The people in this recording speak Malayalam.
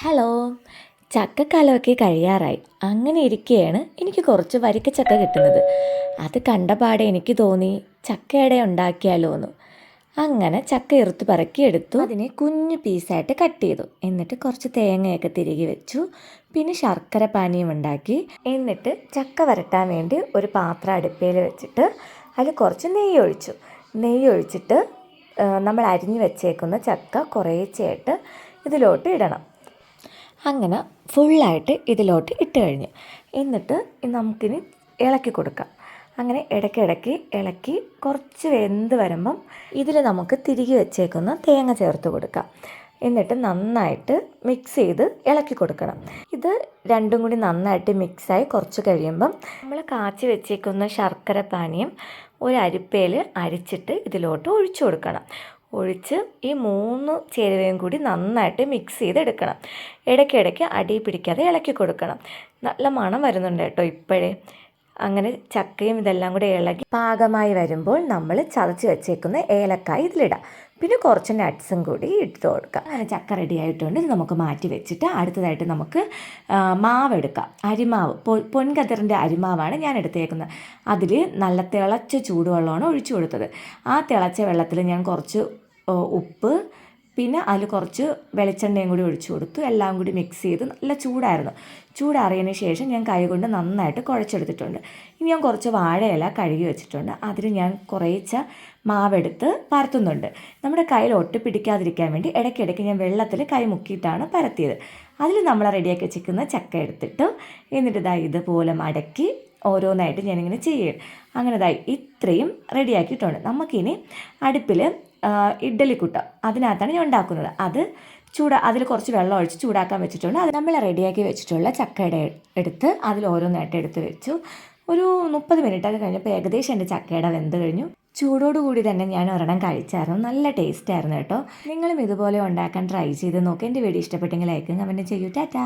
ഹലോ. ചക്കക്കാലമൊക്കെ കഴിയാറായി. അങ്ങനെ ഇരിക്കുകയാണ് എനിക്ക് കുറച്ച് വരിക്ക ചക്ക കിട്ടുന്നത്. അത് കണ്ടപാടെ എനിക്ക് തോന്നി ചക്കയുടെ ഉണ്ടാക്കിയാലോ എന്ന്. അങ്ങനെ ചക്ക ഇറുത്ത് പറക്കിയെടുത്തു അതിനെ കുഞ്ഞു പീസായിട്ട് കട്ട് ചെയ്തു. എന്നിട്ട് കുറച്ച് തേങ്ങയൊക്കെ തിരികെ വെച്ചു. പിന്നെ ശർക്കര പാനീയം ഉണ്ടാക്കി. എന്നിട്ട് ചക്ക വരട്ടാൻ വേണ്ടി ഒരു പാത്രം അടുപ്പയിൽ വെച്ചിട്ട് അതിൽ കുറച്ച് നെയ്യ് ഒഴിച്ചു. നെയ്യ് ഒഴിച്ചിട്ട് നമ്മൾ അരിഞ്ഞു വെച്ചേക്കുന്ന ചക്ക കുറേച്ചയായിട്ട് ഇതിലോട്ട് ഇടണം. അങ്ങനെ ഫുള്ളായിട്ട് ഇതിലോട്ട് ഇട്ട് കഴിഞ്ഞു. എന്നിട്ട് നമുക്കിനി ഇളക്കി കൊടുക്കാം. അങ്ങനെ ഇടയ്ക്കിടയ്ക്ക് ഇളക്കി കുറച്ച് വെന്ത് വരുമ്പം ഇതിൽ നമുക്ക് തിരികെ വെച്ചേക്കുന്ന തേങ്ങ ചേർത്ത് കൊടുക്കാം. എന്നിട്ട് നന്നായിട്ട് മിക്സ് ചെയ്ത് ഇളക്കി കൊടുക്കണം. ഇത് രണ്ടും കൂടി നന്നായിട്ട് മിക്സായി കുറച്ച് കഴിയുമ്പം നമ്മൾ കാച്ചി വെച്ചേക്കുന്ന ശർക്കര പാനീയം ഒരു അരിപ്പയിൽ അരിച്ചിട്ട് ഇതിലോട്ട് ഒഴിച്ചു കൊടുക്കണം. ഒഴിച്ച് ഈ മൂന്ന് ചേരുവയും കൂടി നന്നായിട്ട് മിക്സ് ചെയ്തെടുക്കണം. ഇടയ്ക്കിടയ്ക്ക് അടി പിടിക്കാതെ ഇളക്കി കൊടുക്കണം. നല്ല മണം വരുന്നുണ്ട് കേട്ടോ ഇപ്പോഴേ. അങ്ങനെ ചക്കയും ഇതെല്ലാം കൂടെ ഇളകി പാകമായി വരുമ്പോൾ നമ്മൾ ചതച്ച് വെച്ചേക്കുന്ന ഏലക്കായ ഇതിലിടാം. പിന്നെ കുറച്ച് നട്ട്സും കൂടി ഇട്ട് കൊടുക്കുക ചക്ക റെഡി ആയിട്ടുണ്ട്. ഇത് നമുക്ക് മാറ്റി വെച്ചിട്ട് അടുത്തതായിട്ട് നമുക്ക് മാവ് എടുക്കാം. അരിമാവ് പൊ പൊൻകതിറിന്റെ അരിമാവാണ് ഞാൻ എടുത്തേക്കുന്നത്. അതിൽ നല്ല തിളച്ച ചൂടുവെള്ളമാണ് ഒഴിച്ചു കൊടുത്തത്. ആ തിളച്ച വെള്ളത്തിൽ ഞാൻ കുറച്ച് ഉപ്പ് പിന്നെ അതിൽ കുറച്ച് വെളിച്ചെണ്ണയും കൂടി ഒഴിച്ചു കൊടുത്തു. എല്ലാം കൂടി മിക്സ് ചെയ്ത് നല്ല ചൂടായിരുന്നു. ചൂടാറിയതിന് ശേഷം ഞാൻ കൈ കൊണ്ട് നന്നായിട്ട് കുഴച്ചെടുത്തിട്ടുണ്ട്. ഇനി ഞാൻ കുറച്ച് വാഴയില കഴുകി വെച്ചിട്ടുണ്ട്. അതിൽ ഞാൻ കുറേച്ച മാവെടുത്ത് പരത്തുന്നുണ്ട്. നമ്മുടെ കയ്യിൽ ഒട്ടിപ്പിടിക്കാതിരിക്കാൻ വേണ്ടി ഇടയ്ക്കിടയ്ക്ക് ഞാൻ വെള്ളത്തിൽ കൈ മുക്കിയിട്ടാണ് പരത്തിയത്. അതിൽ നമ്മൾ റെഡിയാക്കി വെച്ചിരിക്കുന്ന ചക്ക എടുത്തിട്ട് എന്നിട്ട് ഇതാ ഇതുപോലെ മടക്കി ഓരോന്നായിട്ട് ഞാനിങ്ങനെ ചെയ്യും. അങ്ങനെ ഇതായി ഇത്രയും റെഡിയാക്കിയിട്ടുണ്ട്. നമുക്കിനി അടുപ്പിൽ ഇഡ്ഡലിക്കുട്ട അതിനകത്താണ് ഞാൻ ഉണ്ടാക്കുന്നത്. അത് ചൂടാ അതിൽ കുറച്ച് വെള്ളം ഒഴിച്ച് ചൂടാക്കാൻ വെച്ചിട്ടുണ്ട്. അത് നമ്മൾ റെഡിയാക്കി വെച്ചിട്ടുള്ള ചക്കയുടെ എടുത്ത് അതിൽ ഓരോന്നായിട്ട് എടുത്ത് വെച്ചു. ഒരു മുപ്പത് മിനിറ്റൊക്കെ കഴിഞ്ഞപ്പോൾ ഏകദേശം എന്റെ ചക്കയുടെ വെന്ത് കഴിഞ്ഞു. ചൂടോടുകൂടി തന്നെ ഞാൻ ഒരെണ്ണം കഴിച്ചായിരുന്നു. നല്ല ടേസ്റ്റ് ആയിരുന്നു കേട്ടോ. നിങ്ങളും ഇതുപോലെ ഉണ്ടാക്കാൻ ട്രൈ ചെയ്ത് നോക്കി. എന്റെ വീഡിയോ ഇഷ്ടപ്പെട്ടെങ്കിൽ ലൈക്കും കമന്റ് ചെയ്യൂ. ടാറ്റാ.